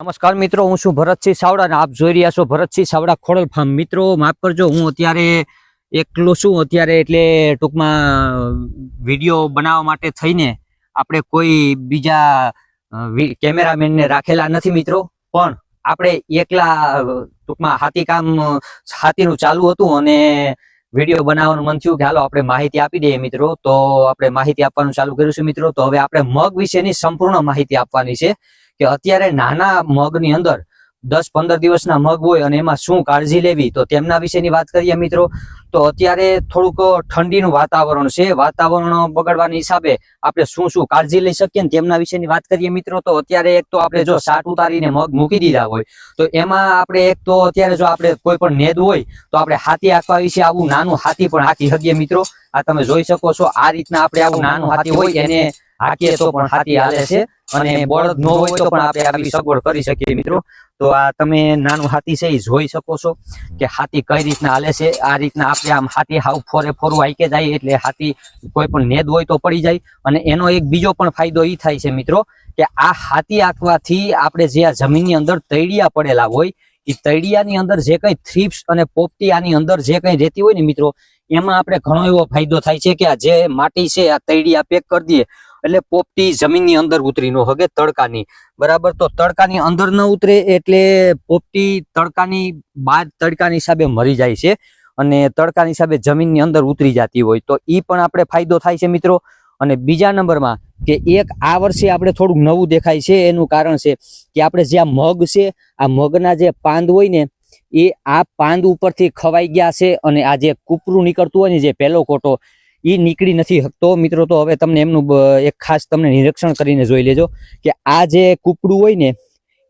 નમસ્કાર મિત્રો, હું છું ભરતસિંહ સાવડા અને આપ જોઈ રહ્યા છો ભરતસિંહ સાવડા ખોડલ ફાર્મ. મિત્રો માફ કરજો હું અત્યારે એકલો છું, અત્યારે એટલે ટૂંકમાં વીડિયો બનાવવા માટે થઈને આપણે કોઈ બીજા કેમેરામેનને રાખેલા નથી મિત્રો. પણ આપણે એકલા ટૂંકમાં હાથી કામ હાથીનું ચાલુ હતું અને વીડિયો બનાવવાનું મન થયું કે હાલો આપણે માહિતી આપી દઈએ મિત્રો. તો આપણે માહિતી આપવાનું ચાલુ કર્યું છે મિત્રો. તો હવે આપણે મગ વિશેની સંપૂર્ણ માહિતી આપવાની છે. કે અત્યારે નાના મગની અંદર દસ પંદર દિવસના મગ હોય અને એમાં શું કાળજી લેવી, તો તેમના વિશેની વાત કરીએ મિત્રો. તો અત્યારે થોડુંક ઠંડીનું વાતાવરણ છે. વાતાવરણ બગડવાની હિસાબે આપણે શું શું કાળજી લઈ શકીએ ને તેમના વિશેની વાત કરીએ મિત્રો. તો અત્યારે એક તો આપણે જો સાટ ઉતારીને મગ મૂકી દીધા હોય, તો એમાં આપણે એક તો અત્યારે જો આપણે કોઈ પણ નેદ હોય, તો આપણે હાથી આંકવા વિશે આવું નાનું હાથી પણ હાકી શકીએ મિત્રો. આ તમે જોઈ શકો છો, આ રીતના આપણે આવું નાનું હાથી હોય, એને હાકીએ તો પણ હાથી હાલે છે. અને બળદ ન હોય તો પણ આપણે આવી સગવડ કરી શકીએ મિત્રો. તો આ તમે નાનું હાથી છે એ જોઈ શકો છો કે હાથી કઈ રીતના હાલે છે. આ રીતના આપણે આમ હાથી હાવ ફોરે ફોરું આઈકે જાય એટલે હાથી કોઈ પણ નેદ હોય તો પડી જાય. અને એનો એક બીજો પણ ફાયદો એ થાય છે મિત્રો કે આ હાથી આંકવાથી આપણે જે આ જમીનની અંદર તૈડિયા પડેલા હોય એ તૈડિયાની અંદર જે કઈ થ્રીપ્સ અને પોપટી આની અંદર જે કઈ રહેતી હોય ને મિત્રો એમાં આપણે ઘણો એવો ફાયદો થાય છે કે આ જે માટી છે આ તૈડિયા પેક કરી દઈએ એટલે પોપટી જમીનની અંદર ઉતરી, ન હગે તડકાની. બરાબર? તો તડકાની અંદર ન ઉતરે એટલે પોપટી તડકાની બાદ તડકાની હિસાબે મરી જાય છે અને તડકાની હિસાબે જમીનની અંદર ઉતરી જતી હોય. તો એ પણ આપણે ફાયદો થાય છે મિત્રો. અને બીજા નંબરમાં કે એક આ વર્ષે આપણે થોડુંક નવું દેખાય છે, એનું કારણ છે કે આપણે જે આ મગ છે, આ મગના જે પાંદ હોય ને, એ આ પાંદ ઉપરથી ખવાઈ ગયા છે અને આ જે કૂપરું નીકળતું હોય ને, જે પહેલો કોટો એ નીકળી નથી શકતો. મિત્રો, તો હવે તમને એમનું એક ખાસ તમને નિરીક્ષણ કરીને જોઈ લેજો કે આ જે કૂપડું હોય ને,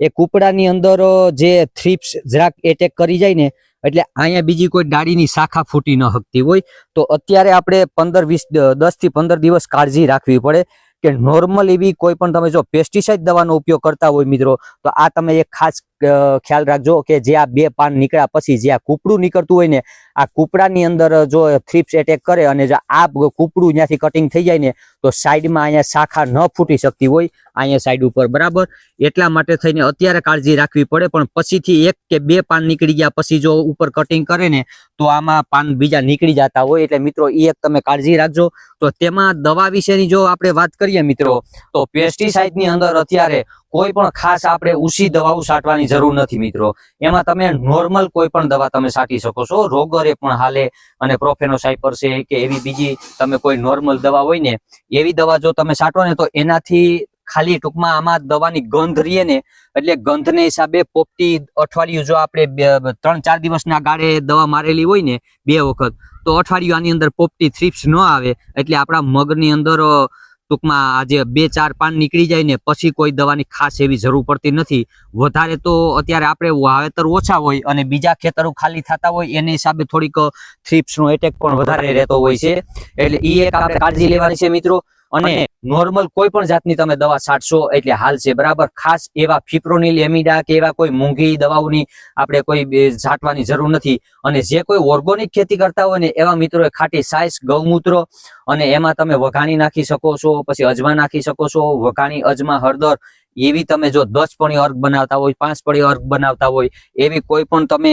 એ કૂપડાની અંદર જે થ્રીપ્સ જરાક એટેક કરી જાય ને, એટલે અહીંયા બીજી કોઈ ડાળીની શાખા ફૂટી ન શકતી હોય. તો અત્યારે આપણે પંદર વીસ દસથી પંદર દિવસ કાળજી રાખવી પડે કે નોર્મલ એવી કોઈ પણ તમે જો પેસ્ટિસાઇડ દવાનો ઉપયોગ કરતા હોય મિત્રો, તો આ તમે એક ખાસ ખ્યાલ રાખજો કે જે આ બે પાન નીકળ્યા પછી જે આ કૂપડું નીકળતું હોય ને, આ કૂપડાની અંદર જો થ્રીપ્સ એટેક કરે અને જો આ કૂપડું ત્યાંથી કટિંગ થઈ જાય ને, તો સાઈડમાં અહીંયા શાખા ન ફૂટી શકતી હોય, અહીંયા સાઈડ ઉપર, બરાબર? એટલા માટે થઈને અત્યારે કાળજી રાખવી પડે, પણ પછીથી એક કે બે પાન નીકળી ગયા પછી જો ઉપર કટિંગ કરે ને, તો આમાં પાન બીજા નીકળી જતા હોય. એટલે મિત્રો એ એક તમે કાળજી રાખજો. તો તેમાં દવા વિશેની જો આપણે વાત કરીએ મિત્રો, તો પેસ્ટિસાઇડની અંદર અત્યારે કોઈ પણ ખાસ આપણે ઉસી દવાઓ છાંટવાની જરૂર નથી મિત્રો. એમાં તમે નોર્મલ કોઈ પણ દવા તમે છાંટી શકો છો. રોગરે પણ હાલે અને પ્રોફેનોસાઇપર છે કે એવી બીજી તમે કોઈ નોર્મલ દવા હોય ને, એવી દવા જો તમે છાંટો ને તો એનાથી ખાલી ટૂંકમાં આમાં દવાની ગંધ રહીએ ને, એટલે ગંધને હિસાબે પોપટી અઠવાડિયું જો આપણે ત્રણ, ચાર દિવસના ગાળે દવા મારેલી હોય ને બે વખત, તો અઠવાડિયું આની અંદર પોપટી થ્રીપ્સ ન આવે, એટલે આપણા મગની અંદર ટૂંકમાં આજે બે ચાર પાન નીકળી જાય ને પછી કોઈ દવાની ખાસ એવી જરૂર પડતી નથી. વધારે તો અત્યારે આપણે વાવેતર ઓછા હોય અને બીજા ખેતરો ખાલી થતા હોય, એને હિસાબે થોડીક થ્રીપ્સનો એટેક પણ વધારે રહેતો હોય છે. એટલે એ એક આપણે કાળજી લેવાની છે મિત્રો. અને નોર્મલ કોઈ પણ જાતની તમે દવા છાંટશો એટલે હાલ છે બરાબર? ખાસ એવા ફિપ્રોનિલ એમિડા કે એવા કોઈ મોંઘી દવાઓની આપણે કોઈ છાંટવાની જરૂર નથી. અને જે કોઈ ઓર્ગોનિક ખેતી કરતા હોય ને એવા મિત્રો ખાટી સાઈસ ગૌમૂત્ર અને એમાં તમે વઘાણી નાખી શકો છો પછી અજમા નાખી શકો છો વઘાણી અજમા હળદર એવી તમે જો દસ પણી અર્ક બનાવતા હોય, પાંચ પણી અર્ક બનાવતા હોય, એવી કોઈ પણ તમે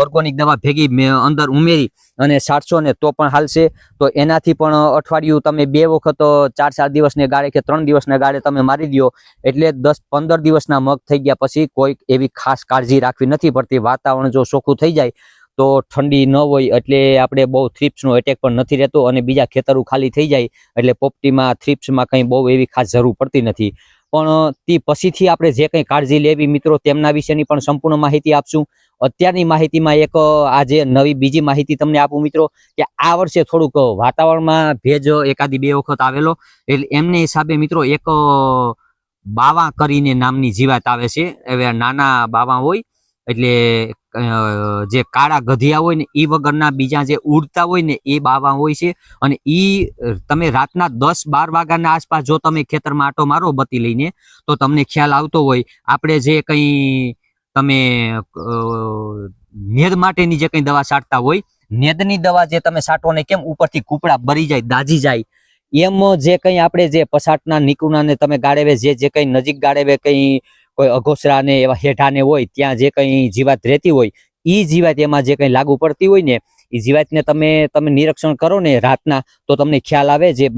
ઓર્ગોનિક દવા ભેગી અંદર ઉમેરી અને છાંટશો ને તો પણ હાલશે. તો એનાથી પણ અઠવાડિયું તમે બે વખત, ચાર ચાર દિવસને ગાળે કે ત્રણ દિવસના ગાળે તમે મારી દો. એટલે દસ પંદર દિવસના મગ થઈ ગયા પછી કોઈ એવી ખાસ કાળજી રાખવી નથી પડતી. વાતાવરણ જો ચોખ્ખું થઈ જાય, તો ઠંડી ન હોય એટલે આપણે બહુ થ્રીપ્સનો એટેક પણ નથી રહેતો અને બીજા ખેતરો ખાલી થઈ જાય એટલે પોપટીમાં, થ્રીપ્સમાં કંઈ બહુ એવી ખાસ જરૂર પડતી નથી. પણ તે પછીથી આપણે જે કંઈ કાળજી લેવી મિત્રો, તેમના વિશેની પણ સંપૂર્ણ માહિતી આપશું. અત્યારની માહિતીમાં એક આજે નવી બીજી માહિતી તમને આપું મિત્રો, કે આ વર્ષે થોડુંક વાતાવરણમાં ભેજ એકાદી બે વખત આવેલો. એટલે એમને હિસાબે મિત્રો એક બાવા કરીને નામની જીવાત આવે છે. હવે નાના બાવા હોય. એટલે જે કાળા ગધિયા હોય ને એ વગરના બીજા જે ઉડતા હોય ને એ બાવા હોય છે. અને એ તમે રાતના દસ બાર વાગ્યાના આસપાસ જો તમે ખેતરમાં આટો મારો બતી લઈને, તો તમને ખ્યાલ આવતો હોય, આપણે જે કંઈ તમે નેદ માટેની જે કંઈ દવા છાંટતા હોય, નેદની દવા જે તમે છાંટો ને કેમ ઉપરથી કૂપડા બરી જાય, દાજી જાય, એમ જે કંઈ આપણે જે પસાટના નિકુણાને તમે ગાળેવે, જે જે કંઈ નજીક ગાળેવે કંઈ કોઈ અઘોસરા ને એવા હેઠા ને હોય, ત્યાં જે કંઈ જીવાત રહેતી હોય એ જીવાત એમાં જે કંઈ લાગુ પડતી હોય ને એ જીવાતને તમે તમે નિરીક્ષણ કરો ને રાતના, તો તમને ખ્યાલ આવે જે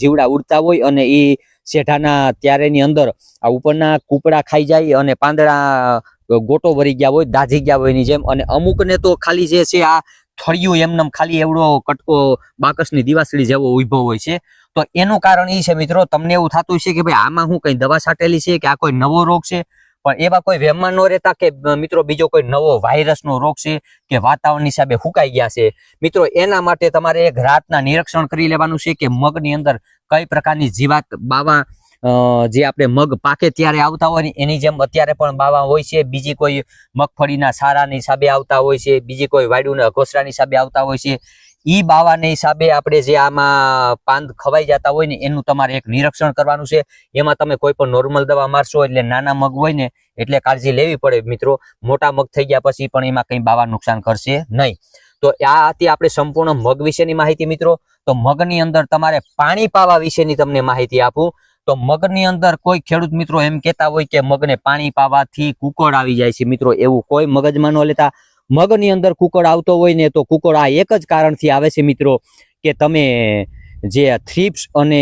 જીવડા ઉડતા હોય અને એ શેઠાના ત્યારેની અંદર આ ઉપરના કૂપડા ખાઈ જાય અને પાંદડા ગોટો ભરી ગયા હોય, દાઝી ગયા હોય એની જેમ, અને અમુકને તો ખાલી જે છે આ થળિયું એમનેમ ખાલી એવડો કટકો બાકસની દિવાસળી જેવો ઊભો હોય છે. તો એનું કારણ એ છે મિત્રો, તમને એવું થતું છે કે ભાઈ આમાં હું કઈ દવા છાંટેલી છે કે આ કોઈ નવો રોગ છે? પણ એવા કોઈ વહેમમાં ન રહેતા કે મિત્રો બીજો કોઈ નવો વાયરસનો રોગ છે કે વાતાવરણ હિસાબે ફૂંકાઈ ગયા છે? મિત્રો, એના માટે તમારે એક રાતના નિરીક્ષણ કરી લેવાનું છે કે મગની અંદર કઈ પ્રકારની જીવાત બાવા જે આપણે મગ પાકે ત્યારે આવતા હોય ને એની જેમ અત્યારે પણ બાવા હોય છે. બીજી કોઈ મગફળીના સારાની હિસાબે આવતા હોય છે, બીજી કોઈ વાયડુના ઘોસરાની હિસાબે આવતા હોય છે. ઈ બાવાને હિસાબે આપણે જે આમાં પાંદ ખવાઈ જતા હોય ને, એનું તમારે એક નિરીક્ષણ કરવાનું છે. એમાં તમે કોઈ પણ નોર્મલ દવા મારશો એટલે નાના મગ હોય ને, એટલે કાળજી લેવી પડે મિત્રો. મોટા મગ થઈ ગયા પછી પણ એમાં કંઈ બાવા નુકસાન કરશે નહીં. તો આ હતી આપણે સંપૂર્ણ મગ વિશેની માહિતી મિત્રો. તો મગની અંદર તમારે પાણી પાવા વિશેની તમને માહિતી આપું. તો મગની અંદર કોઈ ખેડૂત મિત્રો એમ કહેતા હોય કે મગને પાણી પાવાથી કુકળ આવી જાય છે મિત્રો. એવું કોઈ મગજમાં ન લેતા. મગની અંદર કુકળ આવતો હોય ને તો કુકળ આ એક જ કારણથી આવે છે મિત્રો કે તમે જે થ્રીપ્સ અને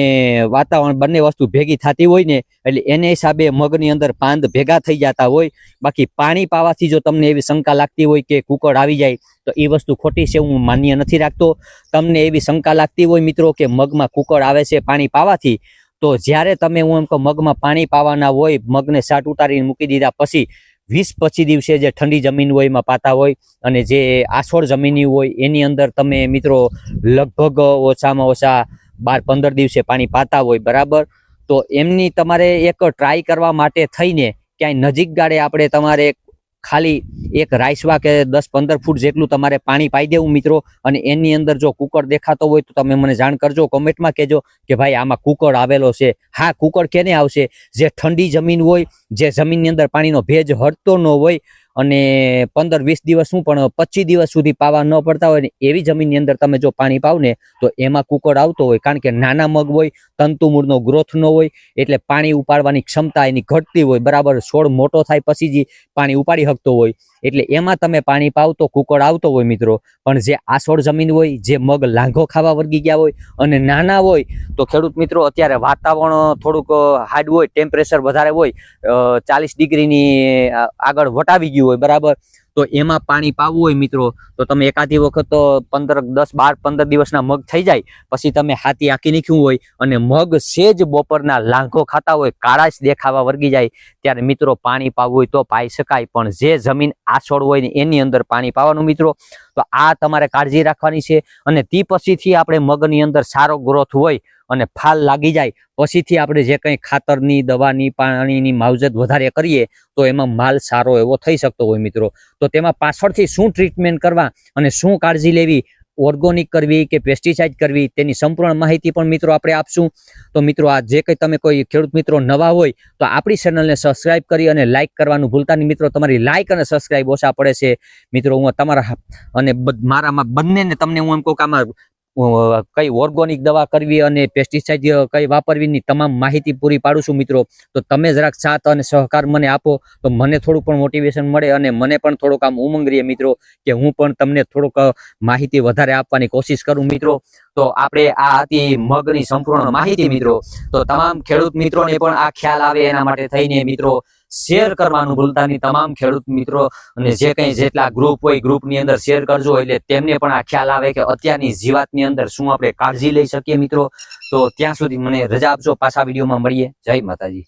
વાતાવરણ બંને વસ્તુ ભેગી થતી હોય ને, એટલે એને હિસાબે મગની અંદર પાંદ ભેગા થઈ જતા હોય. બાકી પાણી પાવાથી જો તમને એવી શંકા લાગતી હોય કે કુકડ આવી જાય, તો એ વસ્તુ ખોટી છે, હું માન્ય નથી રાખતો. તમને એવી શંકા લાગતી હોય મિત્રો કે મગમાં કુકડ આવે છે પાણી પાવાથી, તો જ્યારે તમે હું એમ કહું મગમાં પાણી પાવાના હોય, મગને સાટ ઉતારીને મૂકી દીધા પછી વીસ પચીસ દિવસે જે ઠંડી જમીન હોય એમાં પાતા હોય અને જે આછોડ જમીની હોય એની અંદર તમે મિત્રો લગભગ ઓછામાં ઓછા બાર પંદર દિવસે પાણી પાતા હોય, બરાબર? તો એમની તમારે એક ટ્રાય કરવા માટે થઈને ક્યાંય નજીક ગાડે આપણે તમારે ખાલી એક રાઈસવા કે દસ પંદર ફૂટ જેટલું તમારે પાણી પાઈ દેવું મિત્રો. અને એની અંદર જો કુકર દેખાતો હોય તો તમે મને જાણ કરજો, કોમેન્ટમાં કહેજો કે ભાઈ આમાં કુકર આવેલો છે. હા, કુકર કેને આવશે? જે ઠંડી જમીન હોય, જે જમીનની અંદર પાણીનો ભેજ હટતો ન હોય અને પંદર વીસ દિવસ શું પણ પચીસ દિવસ સુધી પાવા ન પડતા હોય ને એવી જમીનની અંદર તમે જો પાણી પાવ ને તો એમાં કુકર આવતો હોય. કારણ કે નાના મગ હોય, તંતુમૂળનો ગ્રોથ ન હોય, એટલે પાણી ઉપાડવાની ક્ષમતા એની ઘટતી હોય. બરાબર, છોડ મોટો થાય પછી જ પાણી ઉપાડી શકતો હોય. એટલે એમાં તમે પાણી પાવ તો કુકડ આવતો હોય મિત્રો. પણ જે આસોળ જમીન હોય, જે મગ લાંઘો ખાવા વર્ગી ગયા હોય અને નાના હોય, તો ખેડૂત મિત્રો અત્યારે વાતાવરણ થોડુંક હાર્ડ હોય ટેમ્પરેચર વધારે હોય ચાલીસ ડિગ્રીની આગળ વટાવી ગયું હોય, બરાબર? તો એમાં પાણી પાવું હોય મિત્રો, તો તમે એકાદી વખત તો પંદર, દસ, બાર, પંદર દિવસના મગ થઈ જાય, પછી તમે હાથી આંકી નીખ્યું હોય અને મગ સેજ બપોરના લાંઘો ખાતા હોય, કાળા જ દેખાવા વર્ગી જાય ત્યારે મિત્રો પાણી પાવવું હોય તો પાઈ શકાય, પણ જે જમીન આછોડ હોય ને એની અંદર પાણી પાવાનું મિત્રો, તો આ તમારે કાળજી રાખવાની છે અને તે પછીથી આપણે મગની અંદર સારો ગ્રોથ હોય અને ફાલ લાગી જાય, પછીથી આપણે જે કંઈ ખાતરની, દવાની, પાણીની માવજત વધારે કરીએ, તો એમાં માલ સારો એવો થઈ શકતો હોય મિત્રો. તો તેમાં પાછળથી શું ટ્રીટમેન્ટ કરવા અને શું કાળજી લેવી ઓર્ગોનિક કરવી કે પેસ્ટિસાઇડ કરવી, તેની સંપૂર્ણ માહિતી પણ મિત્રો આપણે આપશું. તો મિત્રો, આ જે કંઈ તમે કોઈ ખેડૂત મિત્રો નવા હોય, તો આપણી ચેનલને સબસ્ક્રાઇબ કરી અને લાઇક કરવાનું ભૂલતા નહીં. મિત્રો, તમારી લાઇક અને સબસ્ક્રાઇબ ઓછા પડે છે. મિત્રો, હું તમારા અને મારામાં બંનેને તમને હું એમ કહું કે આમાં કઈ ઓર્ગોનિક દવા કરવી અને પેસ્ટિસાઇડ કઈ વાપરવીની તમામ માહિતી પૂરી પાડું છું મિત્રો. તો તમે જરાક સાથ અને સહકાર મને આપો, તો મને થોડું પણ મોટિવેશન મળે અને મને પણ થોડુંક આમ ઉમંગ રહે મિત્રો, કે હું પણ તમને થોડુંક માહિતી વધારે આપવાની કોશિશ કરું મિત્રો. તો આપણે આ હતી મગની સંપૂર્ણ માહિતી, મિત્રો. તો તમામ ખેડૂત મિત્રોને પણ આ ખ્યાલ આવે એના માટે થઈને, મિત્રો શેર કરવાનું ભૂલતા નહીં. તમામ ખેડૂત મિત્રો, અને જે કંઈ જેટલા ગ્રુપ હોય ગ્રુપની અંદર શેર કરજો, એટલે તેમને પણ આ ખ્યાલ આવે કે અત્યારની જીવાતની અંદર શું આપણે કાળજી લઈ શકીએ, મિત્રો. તો ત્યાં સુધી મને રજા આપજો. પાછા વિડીયોમાં મળીએ. જય માતાજી.